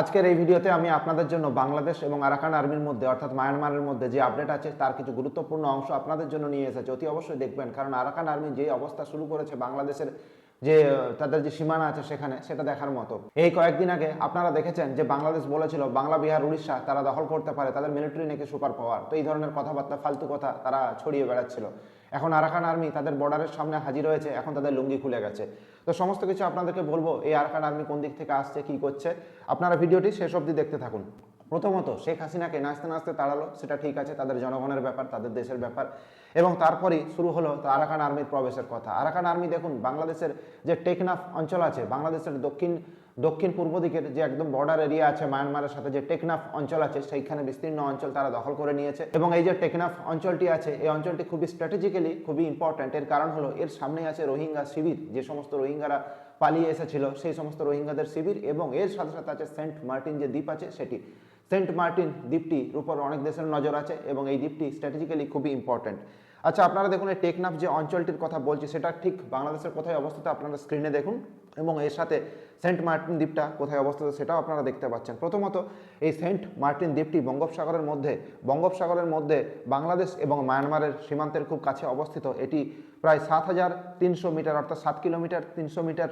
আজকের এই ভিডিওতে আমি আপনাদের জন্য বাংলাদেশ এবং আরাকান আর্মির মধ্যে, অর্থাৎ মায়ানমারের মধ্যে যে আপডেট আছে, তার কিছু গুরুত্বপূর্ণ অংশ আপনাদের জন্য নিয়ে এসেছে। অতি অবশ্যই দেখবেন, কারণ আরাকান আর্মি যে অবস্থা শুরু করেছে বাংলাদেশের যে তাদের যে সীমানা আছে সেখানে, সেটা দেখার মতো। এই কয়েকদিন আগে আপনারা দেখেছেন যে বাংলাদেশ বলেছিল, বাংলা, বিহার, উড়িষ্যা তারা দখল করতে পারে, তাদের মিলিটারি নাকি সুপার পাওয়ার তো এই ধরনের কথাবার্তা, ফালতু কথা তারা ছড়িয়ে বেড়াচ্ছিল। এখন আরাকান আর্মি তাদের বর্ডারের সামনে হাজির হয়েছে, এখন তাদের লুঙ্গি খুলে গেছে। তো সমস্ত কিছু আপনাদেরকে বলব, এই আরাকান আর্মি কোন দিক থেকে আসছে, কি করছে, আপনারা ভিডিওটি শেষ অবধি দেখতে থাকুন। প্রথমত, শেখ হাসিনাকে নাচতে নাচতে তাড়ালো, সেটা ঠিক আছে, তাদের জনগণের ব্যাপার, তাদের দেশের ব্যাপার। এবং তারপরেই শুরু হলো আরাকান আর্মির প্রবেশের কথা। আরাকান আর্মি দেখুন, বাংলাদেশের যে টেকনাফ অঞ্চল আছে, বাংলাদেশের দক্ষিণ দক্ষিণ পূর্ব দিকের যে একদম বর্ডার এরিয়া আছে মায়ানমারের সাথে যে টেকনাফ অঞ্চল আছে, সেইখানে বিস্তীর্ণ অঞ্চল তারা দখল করে নিয়েছে। এবং এই যে টেকনাফ অঞ্চলটি আছে, এই অঞ্চলটি খুবই স্ট্র্যাটেজিক্যালি খুবই ইম্পর্ট্যান্ট এর কারণ হলো, এর সামনে আছে রোহিঙ্গা শিবির, যে সমস্ত রোহিঙ্গারা পালিয়ে এসেছিল, সেই সমস্ত রোহিঙ্গাদের শিবির এবং এর সাথে সাথে আছে সেন্ট মার্টিন যে দ্বীপ আছে সেটি। সেন্ট মার্টিন দ্বীপটির উপর অনেক দেশের নজর আছে এবং এই দ্বীপটি স্ট্র্যাটেজিক্যালি খুবই ইম্পর্ট্যান্ট আচ্ছা আপনারা দেখুন, এই টেকনাফ যে অঞ্চলটির কথা বলছি, সেটা ঠিক বাংলাদেশের কোথায় অবস্থিত আপনারা স্ক্রিনে দেখুন, এবং এর সাথে সেন্ট মার্টিন দ্বীপটা কোথায় অবস্থিত সেটাও আপনারা দেখতে পাচ্ছেন। প্রথমত, এই সেন্ট মার্টিন দ্বীপটি বঙ্গোপসাগরের মধ্যে বঙ্গোপসাগরের মধ্যে বাংলাদেশ এবং মায়ানমারের সীমান্তের খুব কাছে অবস্থিত। এটি প্রায় সাত হাজার তিনশো মিটার, অর্থাৎ সাত কিলোমিটার তিনশো মিটার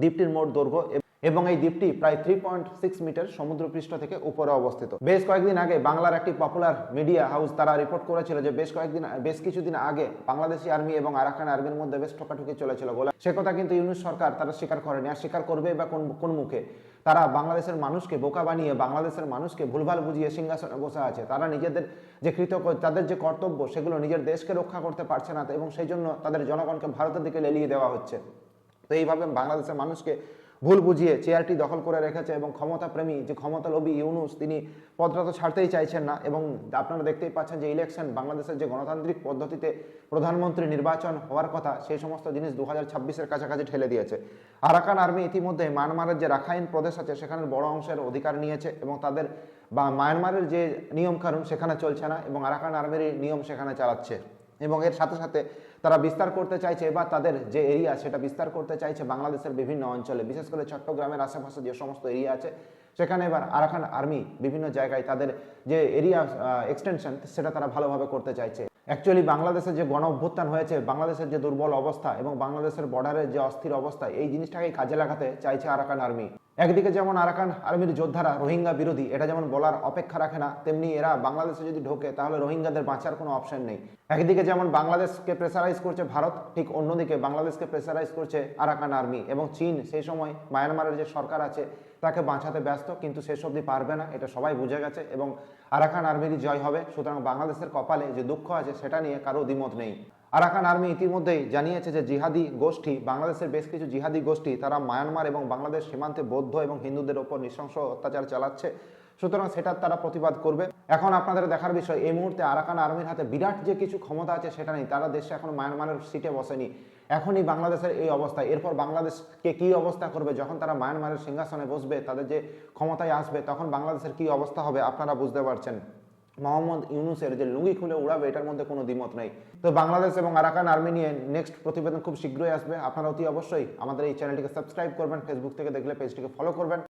দ্বীপটির মোট দৈর্ঘ্য এবং এই দ্বীপটি প্রায় থ্রি পয়েন্ট সিক্স মিটার সমুদ্রপৃষ্ঠ থেকে উপরে অবস্থিত। বেশ কয়েকদিন আগে বাংলার একটি পপুলার মিডিয়া হাউস তারা রিপোর্ট করেছিল যে বেশ কয়েকদিন, বেশ কিছুদিন আগে বাংলাদেশি আর্মি এবং আরাকান আর্মির মধ্যে বেশ ঠোকাঠুকি চলেছিল বলে। সে কথা কিন্তু ইউনুস সরকার তারা স্বীকার করেনি। আর স্বীকার করবে বা কোন কোন মুখে? তারা বাংলাদেশের মানুষকে বোকা বানিয়ে, বাংলাদেশের মানুষকে ভুলভাল বুঝিয়ে সিংহাসনে বসে আছে। তারা নিজেদের যে কৃতজ্ঞ, তাদের যে কর্তব্য, সেগুলো নিজের দেশকে রক্ষা করতে পারছে না। এবং সেই জন্য তাদের জনগণকে ভারতের দিকে লেলিয়ে দেওয়া হচ্ছে। তো এইভাবে বাংলাদেশের মানুষকে ভুল বুঝিয়ে চেয়ারটি দখল করে রেখেছে এবং ক্ষমতাপ্রেমী, যে ক্ষমতা লোভী ইউনুস, তিনি পদটা তো ছাড়তেই চাইছেন না এবং আপনারা দেখতেই পাচ্ছেন যে ইলেকশন বাংলাদেশের যে গণতান্ত্রিক পদ্ধতিতে প্রধানমন্ত্রী নির্বাচন হওয়ার কথা, সেই সমস্ত জিনিস দু হাজার ছাব্বিশের কাছাকাছি ঠেলে দিয়েছে। আরাকান আর্মি ইতিমধ্যে মায়ানমারের যে রাখাইন প্রদেশ আছে, সেখানের বড় অংশের অধিকার নিয়েছে এবং তাদের বা মায়ানমারের যে নিয়মকানুন, সেখানে চলছে না এবং আরাকান আর্মির নিয়ম সেখানে চালাচ্ছে। এবং এর সাথে সাথে তারা বিস্তার করতে চাইছে, এবার তাদের যে এরিয়া সেটা বিস্তার করতে চাইছে বাংলাদেশের বিভিন্ন অঞ্চলে। বিশেষ করে চট্টগ্রামের আশেপাশে যে সমস্ত এরিয়া আছে, সেখানে এবার আরাকান আর্মি বিভিন্ন জায়গায় তাদের যে এরিয়া এক্সটেনশন সেটা তারা ভালোভাবে করতে চাইছে। অ্যাকচুয়ালি বাংলাদেশের যে গণ অভ্যুত্থান হয়েছে, বাংলাদেশের যে দুর্বল অবস্থা এবং বাংলাদেশের বর্ডারের যে অস্থির অবস্থা, এই জিনিসটাকেই কাজে লাগাতে চাইছে আরাকান আর্মি। একদিকে যেমন আরাকান আর্মির যোদ্ধারা রোহিঙ্গা বিরোধী, এটা যেমন বলার অপেক্ষা রাখে না, তেমনি এরা বাংলাদেশে যদি ঢোকে, তাহলে রোহিঙ্গাদের বাঁচার কোনো অপশন নেই। একদিকে যেমন বাংলাদেশকে প্রেসারাইজ করছে ভারত, ঠিক অন্যদিকে বাংলাদেশকে প্রেসারাইজ করছে আরাকান আর্মি এবং চীন, সেই সময় মায়ানমারের যে সরকার আছে, তাকে বাঁচাতে ব্যস্ত, কিন্তু শেষ অবধি পারবে না, এটা সবাই বুঝে গেছে এবং আরাকান আর্মিরই জয় হবে। সুতরাং বাংলাদেশের কপালে যে দুঃখ আছে, সেটা নিয়ে কারও দ্বিমত নেই। আরাকান আর্মি ইতিমধ্যেই জানিয়েছে যে জিহাদি গোষ্ঠী, বাংলাদেশের বেশ কিছু জিহাদি গোষ্ঠী তারা মায়ানমার এবং বাংলাদেশ সীমান্তে বৌদ্ধ এবং হিন্দুদের ওপর নৃশংস অত্যাচার চালাচ্ছে। সুতরাং সেটার তারা প্রতিবাদ করবে। এখন আপনাদের দেখার বিষয়, এই মুহূর্তে আরাকান আর্মির হাতে বিরাট যে কিছু ক্ষমতা আছে সেটা নেই। তারা দেশে এখন মায়ানমারের সিটে বসেনি। এখনই বাংলাদেশের এই অবস্থা। এরপর বাংলাদেশকে কি অবস্থা করবে? যখন তারা মায়ানমারের সিংহাসনে বসবে, তাদের যে ক্ষমতায় আসবে, তখন বাংলাদেশের কি অবস্থা হবে, আপনারা বুঝতে পারছেন। মোহাম্মদ ইউনুসের যে লুঙ্গি খুলে উড়াবে, এটার মধ্যে কোনো দ্বিমত নেই। তো বাংলাদেশ এবং আরাকান আর্মি নিয়ে নেক্সট প্রতিবেদন খুব শীঘ্রই আসবে। আপনারা অতি অবশ্যই আমাদের এই চ্যানেলটিকে সাবস্ক্রাইব করবেন ফেসবুক থেকে দেখলে পেজটিকে ফলো করবেন।